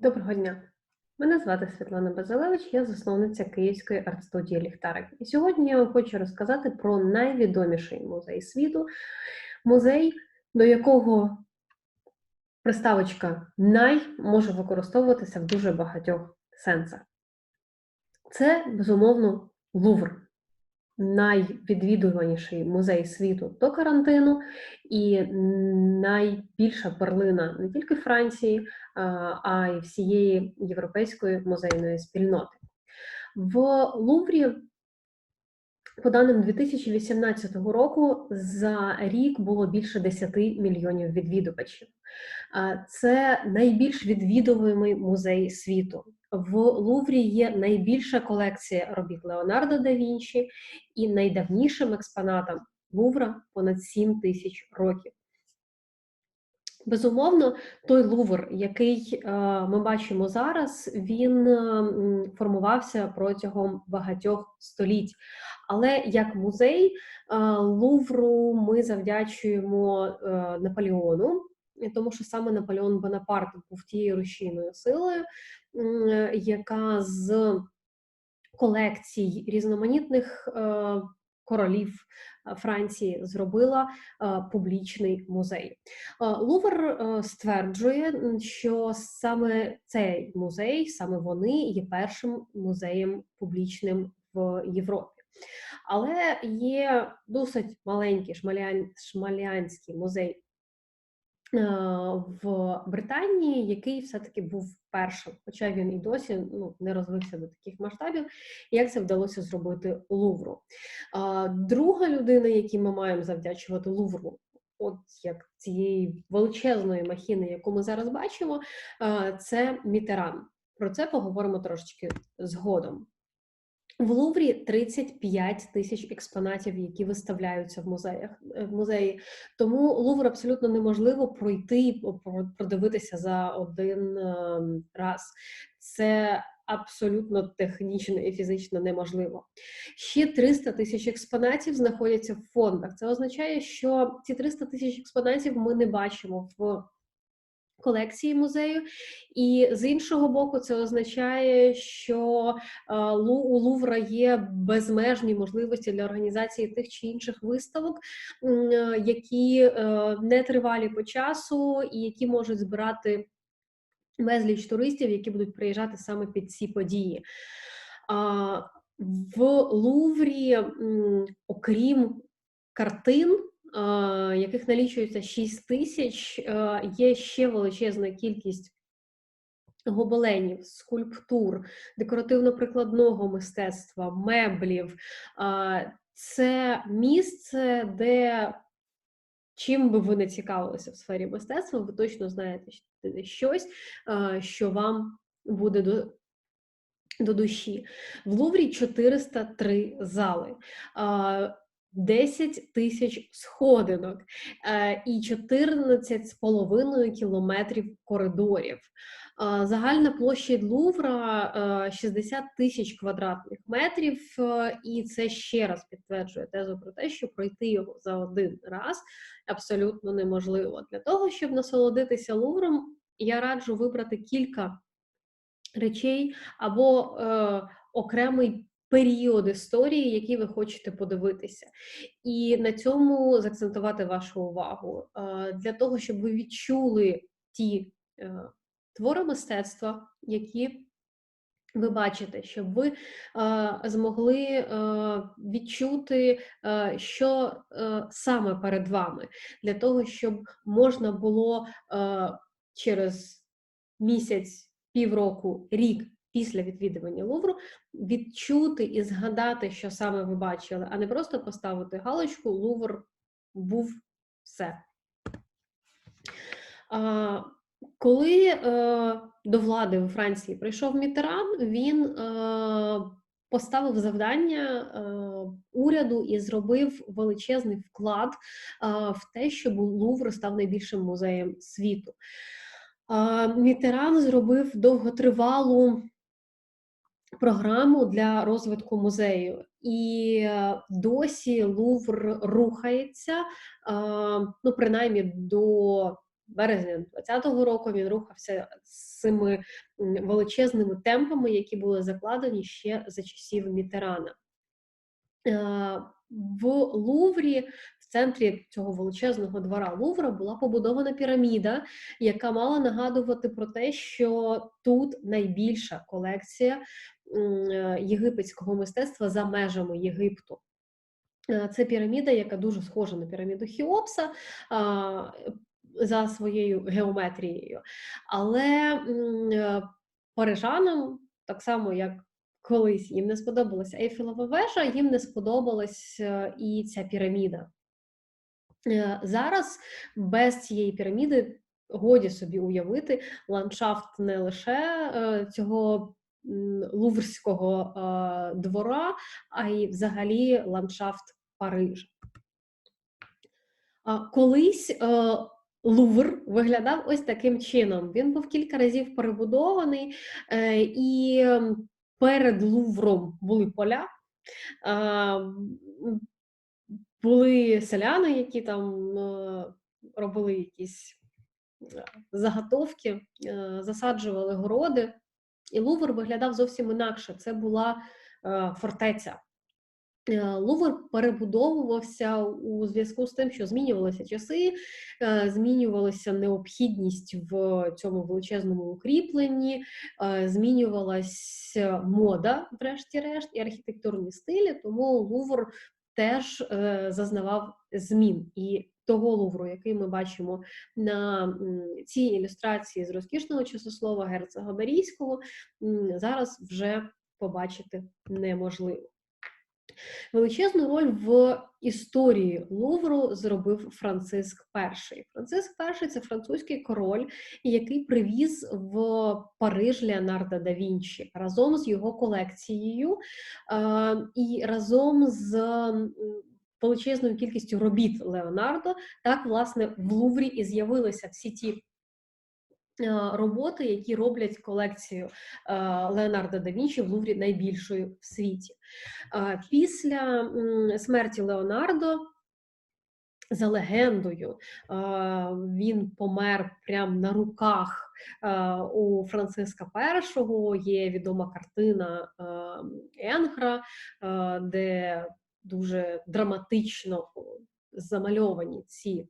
Доброго дня. Мене звати Світлана Базилевич, я засновниця Київської арт-студії Ліхтарик. І сьогодні я вам хочу розказати про найвідоміший музей світу, музей, до якого приставочка най може використовуватися в дуже багатьох сенсах. Це, безумовно, Лувр, найвідвідуваніший музей світу до карантину, і найбільша перлина не тільки Франції, а й всієї європейської музейної спільноти. В Луврі, по даним 2018 року, за рік було більше 10 мільйонів відвідувачів. Це найбільш відвідуваний музей світу. В Луврі є найбільша колекція робіт Леонардо да Вінчі і найдавнішим експонатом Лувра понад 7 тисяч років. Безумовно, той Лувр, який е, ми бачимо зараз, він е, формувався протягом багатьох століть. Але як музей е, Лувру ми завдячуємо Наполеону, тому що саме Наполеон Бонапарт був тією рушійною силою, яка з колекцій різноманітних королів Франції зробила публічний музей. Лувр стверджує, що саме цей музей, саме вони є першим музеєм публічним в Європі. Але є досить маленький шмалянський музей Е, в Британії, який все-таки був першим, хоча він і досі ну, не розвився до таких масштабів, як це вдалося зробити Лувру. Друга людина, якій ми маємо завдячувати Лувру, от як цієї величезної махіни, яку ми зараз бачимо, е, це Мітеран. Про це поговоримо трошечки згодом. В Луврі 35 тисяч експонатів, які виставляються в музеях е, в музеї. Тому Лувр абсолютно неможливо пройти продивитися за один ем, раз. Це абсолютно технічно і фізично неможливо. Ще 300 тисяч експонатів знаходяться в фондах. Це означає, що ці 300 тисяч експонатів ми не бачимо в колекції музею, і з іншого боку, це означає, що е, у Лувра є безмежні можливості для організації тих чи інших виставок, е, які е, не тривалі по часу, і які можуть збирати безліч туристів, які будуть приїжджати саме під ці події. В Луврі, окрім картин, яких налічується 6 тисяч, є ще величезна кількість гобеленів, скульптур, декоративно-прикладного мистецтва, меблів. Це місце, де чим би ви не цікавилися в сфері мистецтва, ви точно знаєте щось, що вам буде до. До душі в Луврі 403 зали. 10 тисяч сходинок е, і 14,5 кілометрів коридорів. Загальна площа Лувра 60 е, тисяч квадратних метрів, е, і це ще раз підтверджує тезу про те, що пройти його за один раз абсолютно неможливо. Для того, щоб насолодитися Лувром, я раджу вибрати кілька речей або е, окремий період історії, який ви хочете подивитися, і на цьому заакцентувати вашу увагу. Для того, щоб ви відчули ті е, твори мистецтва, які ви бачите, щоб ви змогли е, відчути, е, що саме перед вами, для того, щоб можна було через місяць, півроку, рік після відвідування Лувру відчути і згадати, що саме ви бачили, а не просто поставити галочку Лувр був все. А, Коли е, до влади у Франції прийшов Мітеран, він е, поставив завдання е, уряду і зробив величезний вклад е, в те, щоб Лувр став найбільшим музеєм світу. Е, Мітеран зробив довготривалу програму для розвитку музею, і е, досі Лувр рухається, ну принаймні до березня 2020 року він рухався з цими величезними темпами, які були закладені ще за часів Мітерана. В Луврі, в центрі цього величезного двора Лувра, була побудована піраміда, яка мала нагадувати про те, що тут найбільша колекція єгипетського мистецтва за межами Єгипту. Це піраміда, яка дуже схожа на піраміду Хіопса за своєю геометрією. Але парижанам, так само як колись їм не сподобалася Ейфелева вежа, їм не сподобалась е, і ця піраміда. Е, зараз без цієї піраміди годі собі уявити ландшафт не лише е, цього луврського двора, а й взагалі ландшафт Парижа. Колись Лувр виглядав ось таким чином. Він був кілька разів перебудований, і перед Лувром були поля, були селяни, які там е, робили якісь е, заготовки, е, засаджували городи, і Лувр виглядав зовсім інакше. Це була фортеця. Е, Лувр перебудовувався у зв'язку з тим, що змінювалися часи, е, змінювалася необхідність в цьому величезному укріпленні, е, змінювалася мода, врешті-решт, і архітектурні стилі. Тому Лувр теж зазнавав змін. І того Лувру, який ми бачимо на цій ілюстрації з розкішного часослова герцога Берійського, зараз вже побачити неможливо. Величезну роль в історії Лувру зробив Франциск І. Франциск І це французький король, який привіз в Париж Леонардо да Вінчі разом з його колекцією і разом з. Величезною кількістю робіт Леонардо, так, власне, в Луврі і з'явилися всі ті роботи, які роблять колекцію Леонардо да Вінчі в Луврі найбільшою в світі. Після смерті Леонардо. За легендою, він помер прямо на руках у Франциска І. Є відома картина Енгра, де дуже драматично замальовані ці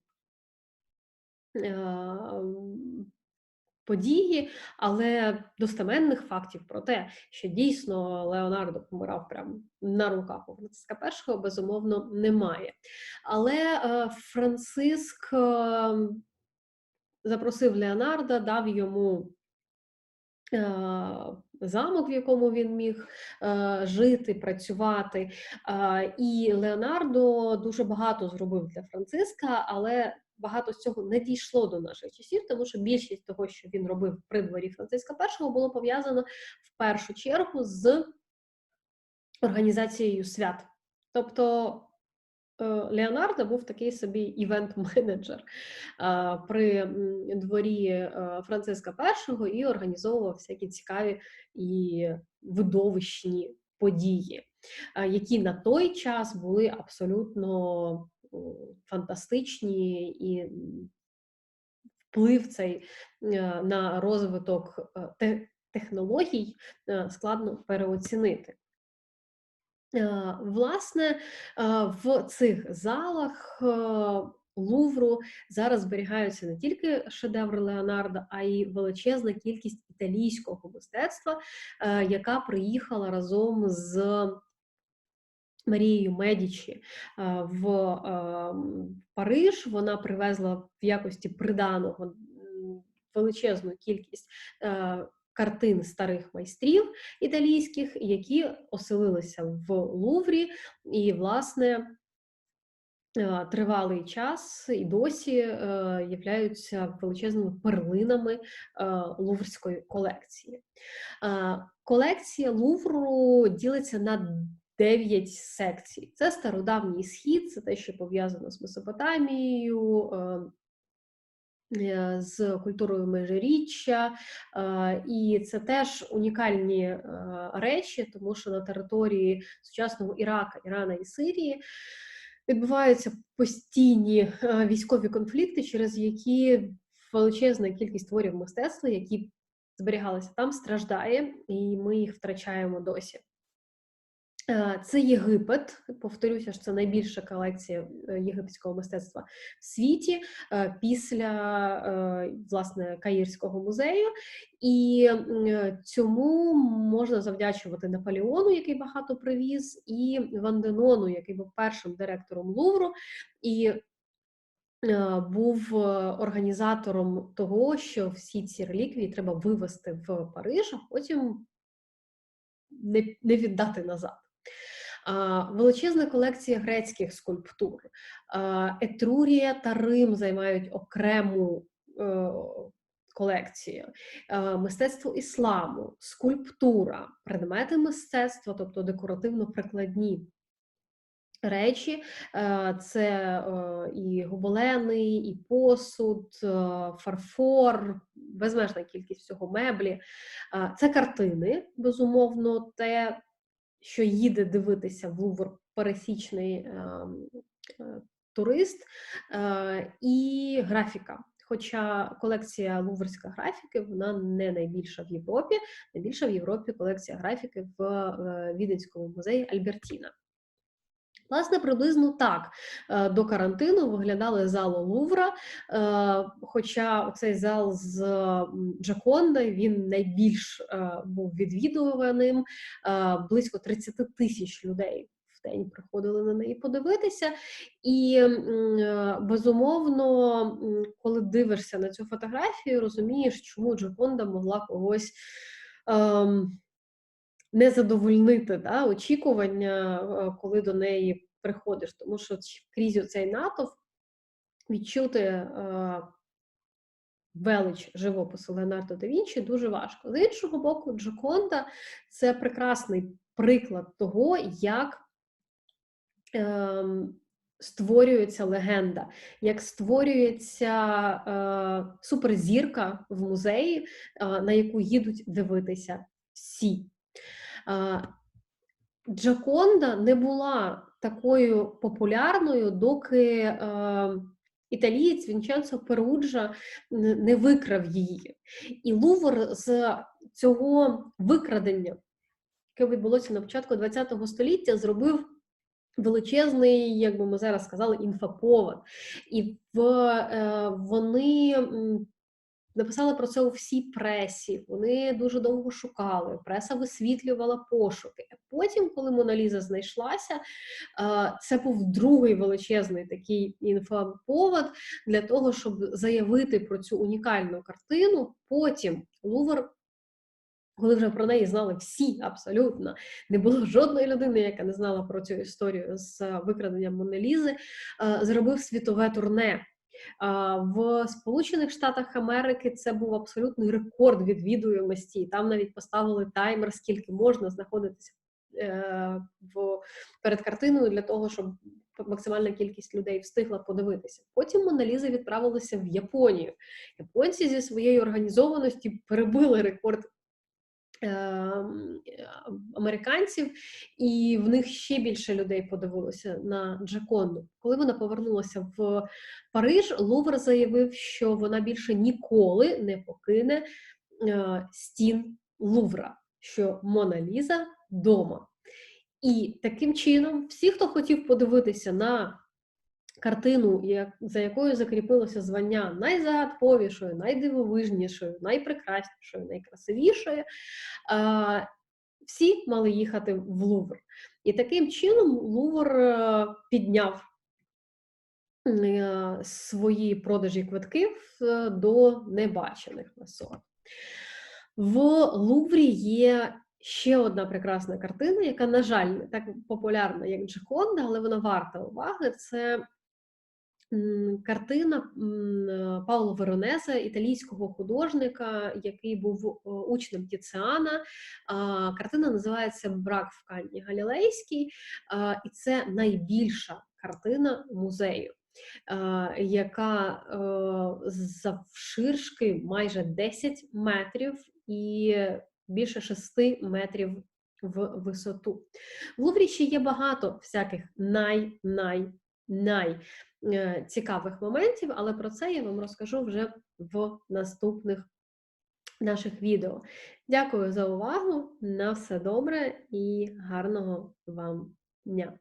події, але достеменних фактів про те, що дійсно Леонардо помирав прямо на руках у Франциска І, безумовно, немає. Але е, Франциск е, запросив Леонарда, дав йому. Е, замок, в якому він міг жити, працювати, і Леонардо дуже багато зробив для Франциска, але багато з цього не дійшло до наших часів, тому що більшість того, що він робив при дворі Франциска І, було пов'язано в першу чергу з організацією свят. Тобто е, Леонардо був такий собі івент-менеджер при дворі е, Франциска І і організовував всякі цікаві і видовищні події, які на той час були абсолютно фантастичні і вплив цей е, на розвиток е, технологій е, складно переоцінити. Власне, в цих залах Лувру зараз зберігаються не тільки шедеври Леонардо, а й величезна кількість італійського мистецтва, яка приїхала разом з Марією Медічі в Париж. Вона привезла в якості приданого величезну кількість картин старих майстрів італійських, які оселилися в Луврі, і, власне, Тривалий час і досі являються величезними перлинами луврської колекції. Колекція Лувру ділиться на дев'ять секцій. Це стародавній схід, це те, що пов'язано з Месопотамією, ем, е, з культурою межиріччя, е, і це теж унікальні е, речі, тому що на території сучасного Ірака, Ірана і Сирії відбуваються постійні військові конфлікти, через які величезна кількість творів мистецтва, які зберігалися там, страждає, і ми їх втрачаємо досі. Е, це Єгипет. Повторюся, що це найбільша колекція е, єгипетського мистецтва в світі е, після власне Каїрського музею, і цьому можна завдячувати Наполеону, який багато привіз, і Ванденону, який був першим директором Лувру. І був організатором того, що всі ці реліквії треба вивезти в Париж, а потім не, не віддати назад. Величезна колекція грецьких скульптур. Етрурія та Рим займають окрему е, колекцію, мистецтво ісламу, скульптура, предмети мистецтва, тобто декоративно-прикладні. Речі, е, це е, і гобелени, і посуд, фарфор, безмежна кількість всього меблі. Це картини, безумовно, те, що їде дивитися в Лувр пересічний ем, е, турист, е, і графіка. Хоча колекція луврська графіки вона не найбільша в Європі, найбільша в Європі колекція графіки в е, Віденському музеї Альбертіна. Власне, приблизно так е, до карантину виглядали зали Лувра. Е, хоча цей зал з Джаконда він найбільш е, був відвідуваним, близько 30 тисяч людей. В день приходили на неї подивитися, і безумовно, коли дивишся на цю фотографію, розумієш, чому Джаконда могла когось ем, не задовольнити да, очікування, е, коли до неї приходиш, тому що крізь цей натовп відчути е, велич живопису Леонардо да Вінчі дуже важко. З іншого боку, Джоконда це прекрасний приклад того, як е, створюється легенда, як створюється е, суперзірка в музеї, е, на яку їдуть дивитися всі. Джаконда не була такою популярною, доки італієць Вінченцо Перуджа не викрав її. І Лувр з цього викрадення, яке відбулося на початку ХХ століття, зробив. Величезний, як би ми зараз сказали, інфоповод. І в, е, вони Написали про це у всій пресі. Вони дуже довго шукали. Преса висвітлювала пошуки. Потім, коли Моналіза знайшлася, це був другий величезний такий інфоповод для того, щоб заявити про цю унікальну картину. Потім Лувр. Коли вже про неї знали всі абсолютно, не було жодної людини, яка не знала про цю історію з викраденням Монелізи, зробив світове турне. В Сполучених Штатах Америки це був абсолютний рекорд відвідуємості. Там навіть поставили таймер, скільки можна знаходитися е, в перед картиною для того, щоб максимальна кількість людей встигла подивитися. Потім Моналіза відправилася в Японію. Японці зі своєю організованості перебили рекорд американців, і в них ще більше людей подивилося на Джаконду. Коли вона повернулася в Париж, Лувр заявив, що вона більше ніколи не покине е, стін Лувра, що Мона Ліза дома. І таким чином, всі, хто хотів подивитися на картину, за якою закріпилося звання найзагадковішою, найдивовижнішою, найпрекраснішою, найкрасивішою, всі мали їхати в Лувр. І таким чином Лувр е, підняв е, свої продажі квитків е, до небачених висот. В Луврі є ще одна прекрасна картина, яка, на жаль, не так популярна, як Джаконда, але вона варта уваги. Це Картина Пауло Веронеса, італійського художника, який був е, учнем Тіціана. Картина називається Брак в Канні Галілейський, і це найбільша картина музею, яка е, завширшки майже 10 метрів і більше 6 метрів в висоту. В Луврі ще є багато всяких най-най найцікавих моментів, але про це я вам розкажу вже в наступних наших відео. Дякую за увагу. На все добре і гарного вам дня!